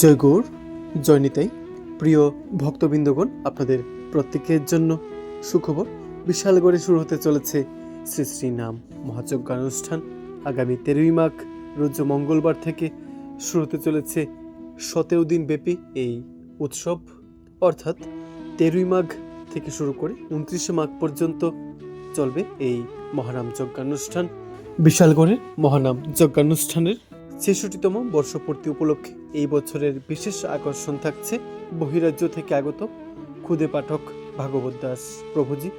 জয় গৌর, জয় নিতাই। প্রিয় ভক্তবৃন্দগণ, আপনাদের প্রত্যেকের জন্য সুখবর। বিশাল বিশালগড়ে শুরু হতে চলেছে শ্রী শ্রী নাম মহাযজ্ঞানুষ্ঠান আগামী তেরোই মাঘ, রোজ মঙ্গলবার থেকে শুরু হতে চলেছে সতেরো দিন ব্যাপী এই উৎসব। অর্থাৎ তেরোই মাঘ থেকে শুরু করে উনত্রিশে মাঘ পর্যন্ত চলবে এই মহানাম যজ্ঞানুষ্ঠান। বিশালগড়ের মহানাম যজ্ঞানুষ্ঠানের ছেষট্টিতম বর্ষপূর্তি উপলক্ষে এই বছরের বিশেষ আকর্ষণ থাকছে বহিরাজ্য থেকে আগত খুদে পাঠক ভাগবত দাস প্রভুজি।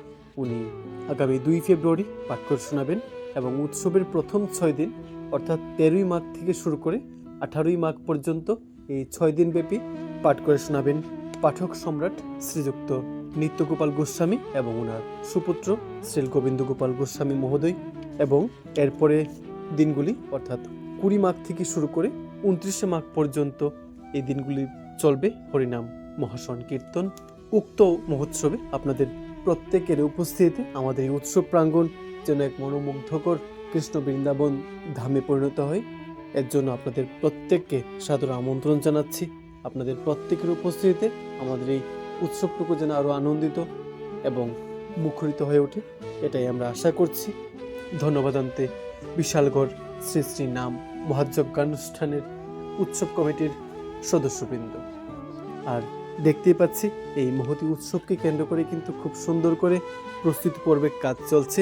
উনি আগামী দুই ফেব্রুয়ারি পাঠ করে শোনাবেন এবং উৎসবের প্রথম ছয় দিন, অর্থাৎ তেরোই মাঘ থেকে শুরু করে আঠারোই মাঘ পর্যন্ত এই ছয় দিন ব্যাপী পাঠ করে শোনাবেন পাঠক সম্রাট শ্রীযুক্ত নিত্যগোপাল গোস্বামী এবং ওনার সুপুত্র শ্রী গোবিন্দ গোপাল গোস্বামী মহোদয় এবং এরপরে দিনগুলি, অর্থাৎ কুড়ি মাঘ থেকে শুরু করে উনত্রিশে মাঘ পর্যন্ত এই দিনগুলি চলবে। হরিনাম মহাসন কীর্তন উক্ত মহোৎসবে আপনাদের প্রত্যেকের উপস্থিতিতে আমাদের এই উৎসব প্রাঙ্গণ যেন এক মনোমুগ্ধকর কৃষ্ণ বৃন্দাবন ধামে পরিণত হয়। এর জন্য আপনাদের প্রত্যেককে সাদর আমন্ত্রণ জানাচ্ছি। আপনাদের প্রত্যেকের উপস্থিতিতে আমাদের এই উৎসবটুকু যেন আরও আনন্দিত এবং মুখরিত হয়ে ওঠে, এটাই আমরা আশা করছি। ধন্যবাদ আনতে বিশালগড় শ্রী শ্রী নাম মহাযজ্ঞানুষ্ঠানের উৎসব কমিটির সদস্যবৃন্দ। আর দেখতেই পাচ্ছি, এই মহতি উৎসবকে কেন্দ্র করে কিন্তু খুব সুন্দর করে প্রস্তুতি পর্বের কাজ চলছে।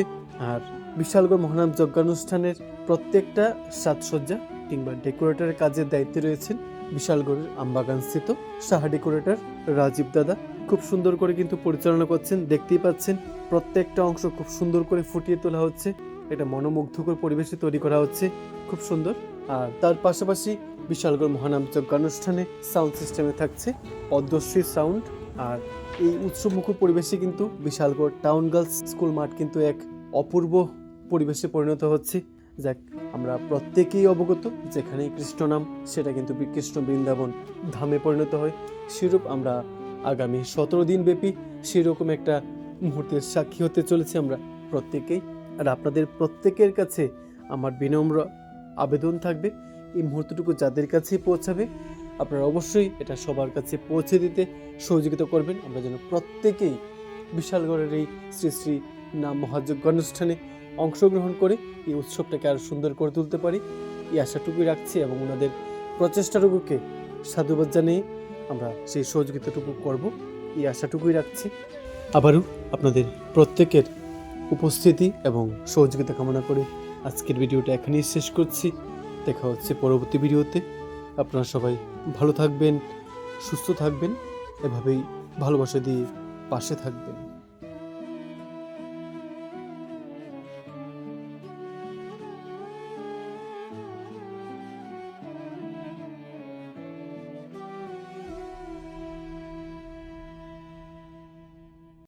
আর বিশালগড় মহানাম যজ্ঞানুষ্ঠানের প্রত্যেকটা সাজসজ্জা কিংবা ডেকোরেটরের কাজের দায়িত্বে রয়েছেন বিশালগড়ের আমবাগান স্থিত সাহা ডেকোরেটর রাজীব দাদা। খুব সুন্দর করে কিন্তু পরিচালনা করছেন, দেখতেই পাচ্ছেন প্রত্যেকটা অংশ খুব সুন্দর করে ফুটিয়ে তোলা হচ্ছে। একটা মনোমুগ্ধকর পরিবেশে তৈরি করা হচ্ছে, খুব সুন্দর। আর তার পাশাপাশি বিশালগড় মহানাম যজ্ঞানুষ্ঠানে সাউন্ড সিস্টেমে থাকছে পদ্মশ্রী সাউন্ড আর এই উৎসবমুখর পরিবেশে কিন্তু বিশালগড় টাউন গার্লস স্কুল মাঠ কিন্তু এক অপূর্ব পরিবেশে পরিণত হচ্ছে। যাক, আমরা প্রত্যেকেই অবগত যেখানেই কৃষ্ণ নাম, সেটা কিন্তু কৃষ্ণ বৃন্দাবন ধামে পরিণত হয়। সেরূপ আমরা আগামী সতেরো দিন ব্যাপী সেরকম একটা মুহূর্তের সাক্ষী হতে চলেছি আমরা প্রত্যেকেই। আর আপনাদের প্রত্যেকের কাছে আমার বিনম্র আবেদন থাকবে। এই মুহূর্তটুকু যাদের কাছে পৌঁছাবে, আপনারা অবশ্যই এটা সবার কাছে পৌঁছে দিতে সহযোগিতা করবেন। আমরা যেন প্রত্যেকেই বিশালগড়ের এই শ্রী শ্রী নাম মহাযজ্ঞ অনুষ্ঠানে অংশগ্রহণ করে এই উৎসবটাকে আরও সুন্দর করে তুলতে পারি। এই আশাটুকুই রাখছি এবং ওনাদের প্রচেষ্টাটুকুকে সাধুবাদ জানিয়ে আমরা সেই সহযোগিতাটুকু করব। এই আশাটুকুই রাখছি। আবারও আপনাদের প্রত্যেকের উপস্থিতি এবং সহযোগিতা কামনা করে আজকের ভিডিওটা এখানেই শেষ করছি। দেখা হচ্ছে পরবর্তী ভিডিওতে। আপনারা সবাই ভালো থাকবেন, সুস্থ থাকবেন, এভাবেই ভালোবাসা দিয়ে পাশে থাকবেন।